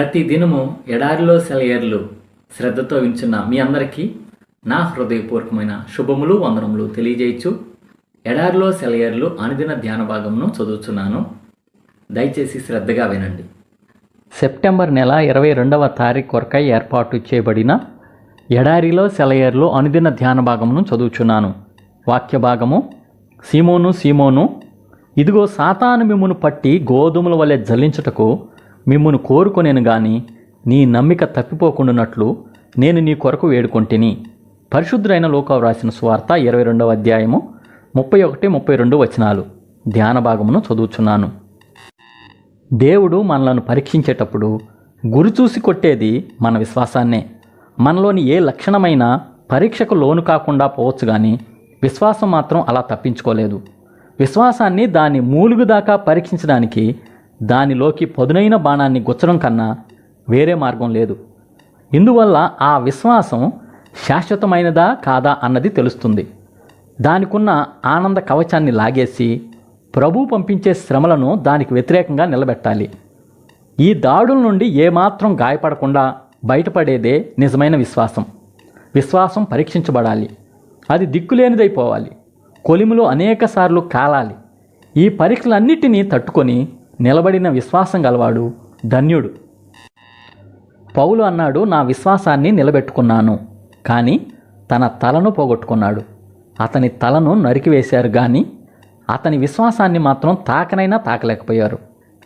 ప్రతి దినము ఎడారిలో సెలయర్లు శ్రద్ధతో వించున్న మీ అందరికీ నా హృదయపూర్వకమైన శుభములు వందనములు తెలియజేయచ్చు. ఎడారిలో సెలయర్లు అనుదిన ధ్యాన భాగమును చదువుతున్నాను దయచేసి శ్రద్ధగా వినండి. సెప్టెంబర్ నెల ఇరవై రెండవ తారీఖు కొరకై ఏర్పాటు చేయబడిన ఎడారిలో సెలయర్లు అనుదిన ధ్యాన భాగమును చదువుచున్నాను. వాక్య భాగము సీమోను సీమోను ఇదిగో సాతాను మిమ్మును పట్టి గోధుమల వలె జల్లించుటకు మిమ్మును కోరుకొనేను గాని నీ నమ్మిక తప్పిపోకుండానట్లు నేను నీ కొరకు వేడుకొంటిని. పరిశుద్ధులైన లోకావు రాసిన స్వార్త ఇరవై రెండవ అధ్యాయము ముప్పై ఒకటి ముప్పై రెండు వచనాలు. ధ్యాన భాగమును చదువుచున్నాను. దేవుడు మనలను పరీక్షించేటప్పుడు గురి చూసి కొట్టేది మన విశ్వాసాన్నే. మనలోని ఏ లక్షణమైన పరీక్షకు లోను కాకుండా పోవచ్చు కానీ విశ్వాసం మాత్రం అలా తప్పించుకోలేదు. విశ్వాసాన్ని దాని మూలుగు దాకా పరీక్షించడానికి దానిలోకి పదునైన బాణాన్ని గుచ్చడం కన్నా వేరే మార్గం లేదు. ఇందువల్ల ఆ విశ్వాసం శాశ్వతమైనదా కాదా అన్నది తెలుస్తుంది. దానికున్న ఆనంద కవచాన్ని లాగేసి ప్రభు పంపించే శ్రమలను దానికి వ్యతిరేకంగా నిలబెట్టాలి. ఈ దాడుల నుండి ఏమాత్రం గాయపడకుండా బయటపడేదే నిజమైన విశ్వాసం. విశ్వాసం పరీక్షించబడాలి. అది దిక్కులేనిదైపోవాలి. కొలిమిలో అనేకసార్లు కాలాలి. ఈ పరీక్షలన్నిటినీ తట్టుకొని నిలబడిన విశ్వాసం గలవాడు ధన్యుడు. పౌలు అన్నాడు నా విశ్వాసాన్ని నిలబెట్టుకున్నాను కానీ తన తలను పోగొట్టుకున్నాడు. అతని తలను నరికివేశారు కానీ అతని విశ్వాసాన్ని మాత్రం తాకనైనా తాకలేకపోయారు.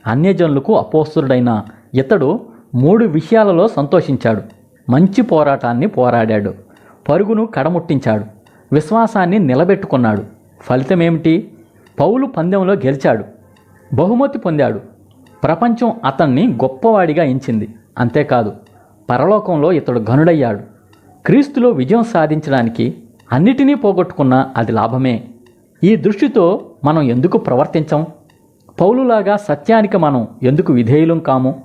అన్యజనులకు అపోస్తుడైన ఇతడు మూడు విషయాలలో సంతోషించాడు. మంచి పోరాటాన్ని పోరాడాడు. పరుగును కడముట్టించాడు. విశ్వాసాన్ని నిలబెట్టుకున్నాడు. ఫలితమేమిటి? పౌలు పందెంలో గెలిచాడు. బహుమతి పొందాడు. ప్రపంచం అతన్ని గొప్పవాడిగా ఎంచింది. అంతేకాదు పరలోకంలో ఇతడు ఘనుడయ్యాడు. క్రీస్తులో విజయం సాధించడానికి అన్నిటినీ పోగొట్టుకున్న అది లాభమే. ఈ దృష్టితో మనం ఎందుకు ప్రవర్తించం? పౌలులాగా సత్యానికి మనం ఎందుకు విధేయులం కాము?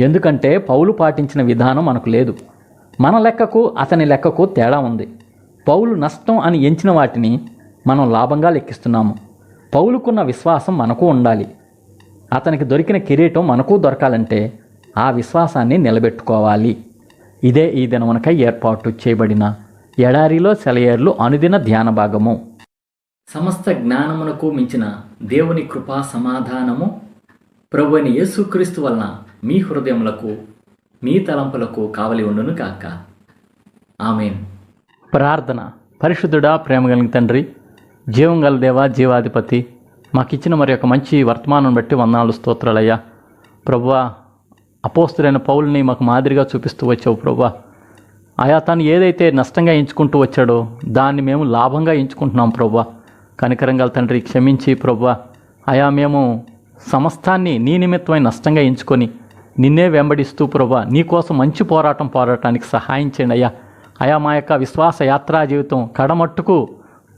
ఎందుకంటే పౌలు పాటించిన విధానం మనకు లేదు. మన లెక్కకు అతని లెక్కకు తేడా ఉంది. పౌలు నష్టం అని ఎంచిన వాటిని మనం లాభంగా లెక్కిస్తున్నాము. పౌలుకున్న విశ్వాసం మనకు ఉండాలి. అతనికి దొరికిన కిరీటం మనకు దొరకాలంటే ఆ విశ్వాసాన్ని నిలబెట్టుకోవాలి. ఇదే ఈ దినమునకై ఏర్పాటు చేయబడిన ఎడారిలో సెలయేర్లు అనుదిన ధ్యాన భాగము. సమస్త జ్ఞానమునకు మించిన దేవుని కృపా సమాధానము ప్రభు అయిన యేసుక్రీస్తు వలన మీ హృదయములకు మీ తలంపులకు కావలి ఉండును కాక ఆమెన్. ప్రార్థన. పరిశుద్ధుడా ప్రేమ కలిగిన తండ్రి జీవం గల దేవా జీవాధిపతి మాకిచ్చిన మరి యొక్క మంచి వర్తమానం బట్టి వందనాలు స్తోత్రాలయ్యా. ప్రభువా అపోస్తులైన పౌల్ని మాకు మాదిరిగా చూపిస్తూ వచ్చావు ప్రభువా ఆయా తను ఏదైతే నష్టంగా ఎంచుకుంటూ వచ్చాడో దాన్ని మేము లాభంగా ఎంచుకుంటున్నాం ప్రభా. కనికరంగా తండ్రి క్షమించి ప్రభా. ఆయా మేము సమస్తాన్ని నీ నిమిత్తమై నష్టంగా ఎంచుకొని నిన్నే వెంబడిస్తూ ప్రభా నీ కోసం మంచి పోరాటం పోరాటానికి సహాయం చేయండి అయ్యా. ఆయా మా యొక్క విశ్వాస యాత్రా జీవితం కడమట్టుకు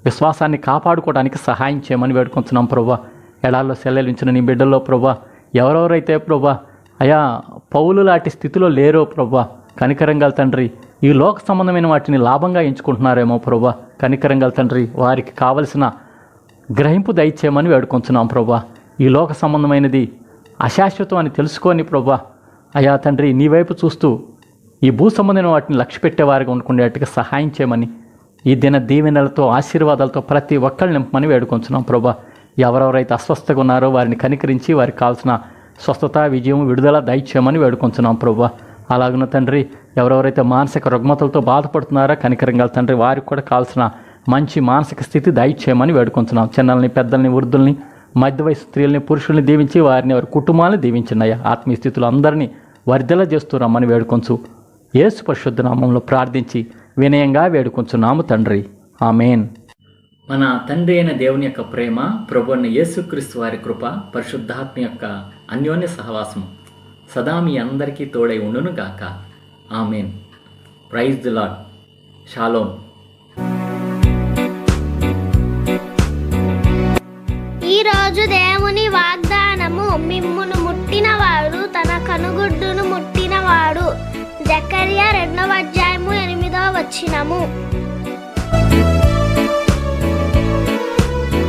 విశ్వాసాన్ని కాపాడుకోవడానికి సహాయం చేయమని వేడుకుంటున్నాం ప్రభా ఎడాల్లో సెల్లెలించిన నీ బిడ్డల్లో ప్రభా ఎవరెవరైతే ప్రభా అయా పౌలు లాంటి స్థితిలో లేరో ప్రభా కనికరంగల తండ్రి ఈ లోక సంబంధమైన వాటిని లాభంగా ఎంచుకుంటున్నారేమో ప్రభా కనికరంగల తండ్రి వారికి కావలసిన గ్రహింపు దయచేయమని వేడుకొంచున్నాం ప్రభా ఈ లోక సంబంధమైనది అశాశ్వతం అని తెలుసుకొని ప్రభా అయా తండ్రి నీ వైపు చూస్తూ ఈ భూ సంబంధమైన వాటిని లక్ష్య పెట్టేవారిగా ఉండుకునేట్టుగా సహాయం చేయమని ఈ దిన దీవెనలతో ఆశీర్వాదాలతో ప్రతి ఒక్కరిని నింపమని వేడుకొంచున్నాం. ప్రభా ఎవరెవరైతే అస్వస్థగా ఉన్నారో వారిని కనికరించి వారికి కావాల్సిన స్వస్థత విజయం విడుదల దయచేయమని వేడుకొంచున్నాం ప్రభా. అలాగున్న తండ్రి ఎవరెవరైతే మానసిక రుగ్మతలతో బాధపడుతున్నారో కనికరంగా తండ్రి వారికి కూడా కావాల్సిన మంచి మానసిక స్థితి దయచేయమని వేడుకొంచున్నాం. చిన్నల్ని పెద్దల్ని వృద్ధుల్ని మధ్య వయసు స్త్రీల్ని పురుషుల్ని దీవించి వారిని వారి కుటుంబాలను దీవించినయ్యా ఆత్మీయ స్థితులు అందరినీ వర్ధల చేస్తూ రమ్మని వేడుకొంచు. యేసు పరిశుద్ధ నామంలో ప్రార్థించి వినయంగా వేడుకొంచున్నాము తండ్రి. ఆమెన్. మన తండ్రి అయిన దేవుని యొక్క ప్రేమ ప్రభు అయిన యేసుక్రీస్తు వారి కృప పరిశుద్ధాత్మ యొక్క అన్యోన్య సహవాసం సదా మీ అందరికీ తోడై ఉండును గాక. Amen. Praise the Lord shalom ఈ రోజు దేవుని వాగ్దానము మిమ్మును ముట్టినవాడు తన కనుగుడ్డును ముట్టినవాడు. జకర్య రెండవ পারছি নামু।